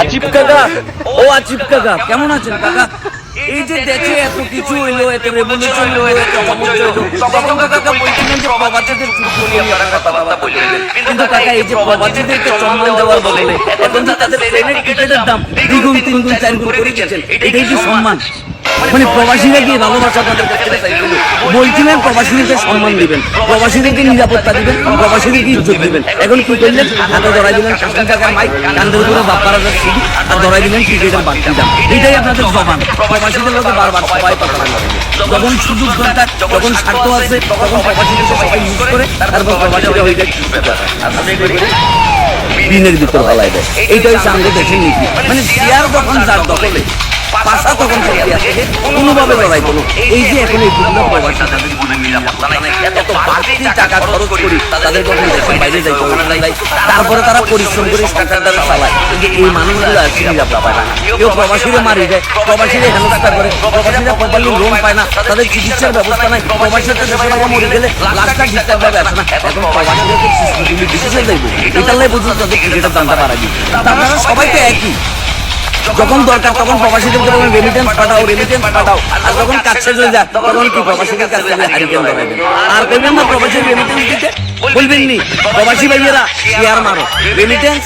আচিব কাকা। ও আজিব কাকা কেমন আছেন কাকা? এই যে দেখে এত কিছু হইল এত রেভলিউশন হইল এত তখন কাকা বলছিলেন যে প্রবাসীদের চুক্তি নিয়ে কথাবার্তা বললেন। কিন্তু কাকা এই যে প্রবাসীদেরকে সম্মান দেওয়ার বদলে এখন যে তাদের ট্রেনের টিকিটের দাম দ্বিগুণ তিনগুণ চারগুণ করে দিয়েছেন এটাই কি সম্মান? মানে প্রবাসীরা কি ভালোবাসা তাদের কাছে চাইছিল বলছিলেন প্রবাসীদেরকে সম্মান দিবেন, প্রবাসীদেরকে নিরাপত্তা দিবেন প্রবাসীদেরকে ইজ্জত দিবেন? এখন কি করলেন? হাতে ধরাই দিলেন শাসন টাকার মাইক, কান্দের উপরে বাপ পাড়া যাচ্ছে। আর ধরাই দিলেন ক্রিকেটের বাড়তি দাম এটাই আপনাদের জবান। প্রবাসীদের লোকে বারবার সবাই কথা যখন সুযোগ দরকার, যখন স্বার্থ আছে, তখন প্রবাসীদের সবাই ইউজ করে, তারপর প্রবাসীরা হয়ে যায় দিনের ভিতর হলাই দেয়। এইটাই হচ্ছে আমাদের দেশের নীতি। মানে শেয়ার যখন যার দখলে পাশা তখন কোনোভাবে লড়াই করো এই যে এখন এই বিভিন্ন প্রবাসী তাদের জীবনে নিরাপত্তা নাই এত বাড়তি টাকা খরচ করি, তাদের যখন দেশের বাইরে যাইতে তারপরে তারা পরিশ্রম করে টাকার দ্বারা চালায়। এই মানুষগুলো আছে নিরাপত্তা পায় না। কেউ প্রবাসীরা মারি দেয়, প্রবাসীরা হেনস্থা করে, প্রবাসীরা প্রপারলি লোন পায় না, তাদের চিকিৎসার ব্যবস্থা নাই, প্রবাসীরা দেশের বাইরে মরে গেলে লাশটা ঠিকঠাক ভাবে আসে না। এখন প্রবাসীদেরকে বিশেষে যাইবে এটার লাই বুঝুন তাদের ক্রিকেটের দামটা বাড়াবি তারা সবাই তো একই। যখন দরকার তখন প্রবাসীদেরকে বলবেন রেমিটেন্স পাঠাও রেমিটেন্স পাঠাও। আর যখন কাজ শেষ হয়ে যায়, তখন কি প্রবাসীদের কাছে হারিকেন ধরাইবেন আর করবেন না, প্রবাসীর রেমিটেন্স দিতে বলবেন নি প্রবাসী ভাইয়েরা শেয়ার মারো? রেমিটেন্স